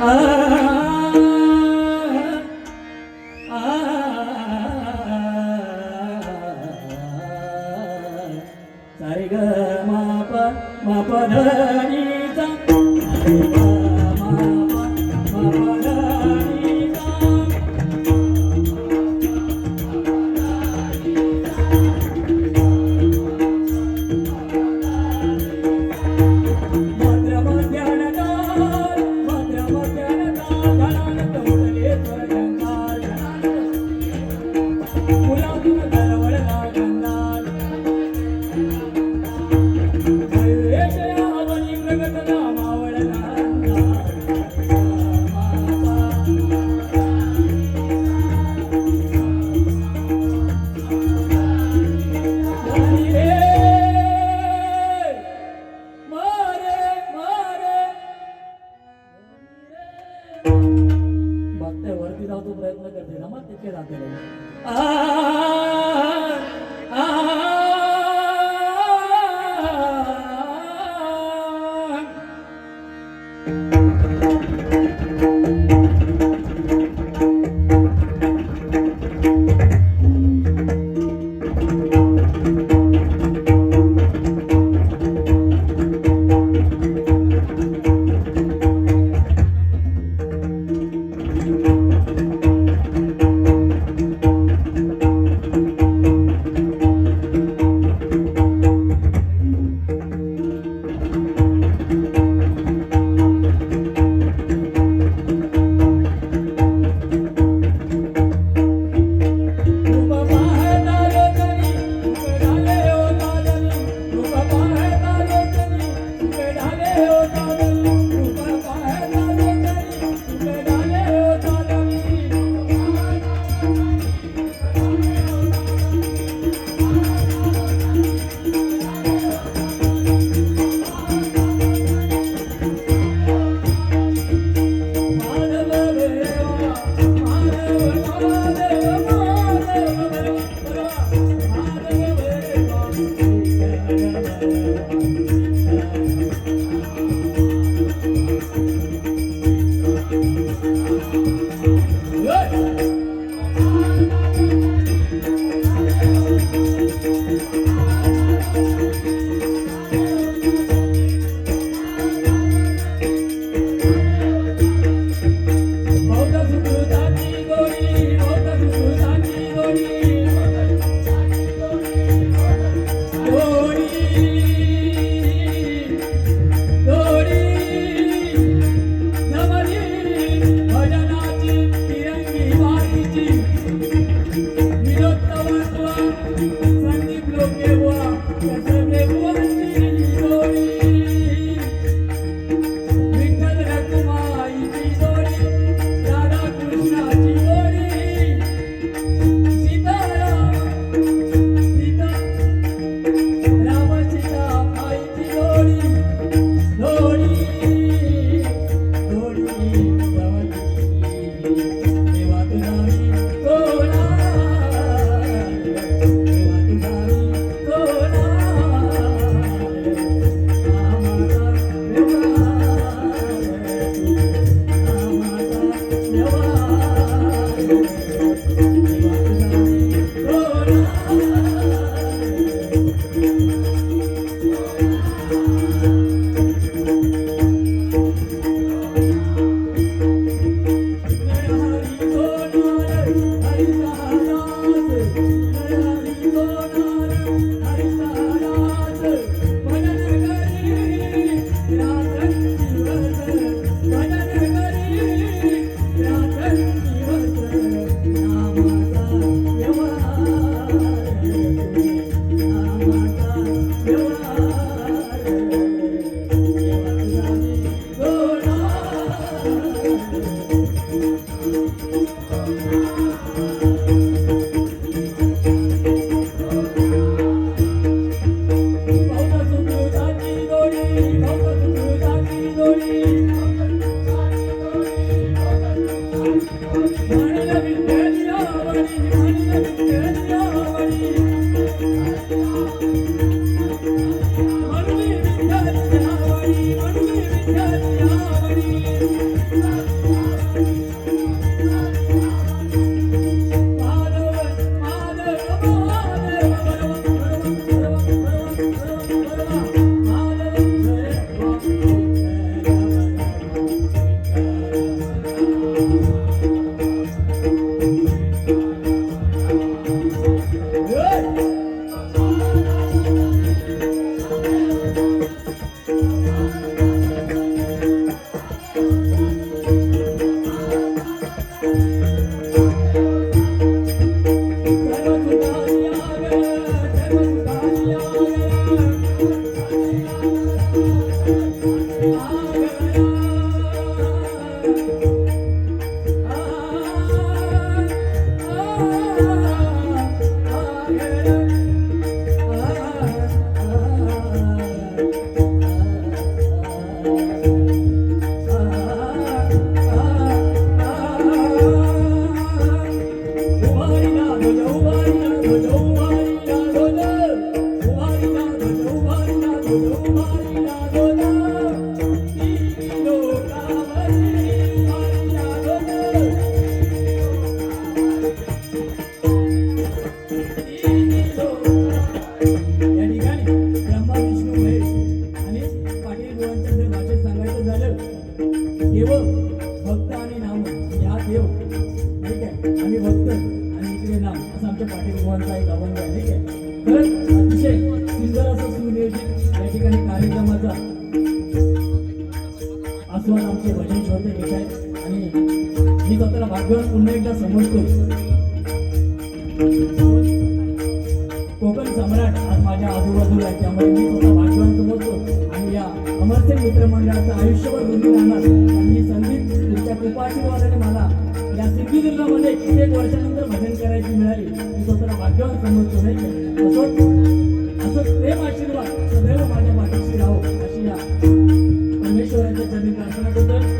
Ah. love. Oh. आम्ही भक्त आणि इकडे नाम असं आमच्या पाटील मोहनचा एक अभंग आहे ठीक आहे? खरंच अतिशय सुंदर असं सुनियोजित या ठिकाणी कार्यक्रमाचा आस्वाद आमचे भजन श्रोते घेत आहेत. आणि मी स्वतःला भाग्यवान पुन्हा एकदा समजतो. कोकण सम्राट आज माझ्या आजूबाजूला आहे त्यामुळे मी स्वतः भाग्यवान समजतो. आणि या अमरसिंग मित्रमंडळाचं आयुष्यभर रुंदी राहणार. आणि ही तुमच्या कृपाशीर्वादाने मला या सिंधुदुर्गामध्ये कित्येक वर्षानंतर भजन करायची मिळाली मी स्वतःला भाग्यवान समजतो नाही असं असं प्रेम आशीर्वाद सदैव माझ्या पाठीशी राहो अशी या परमेश्वराच्या चरणी प्रार्थना करतो.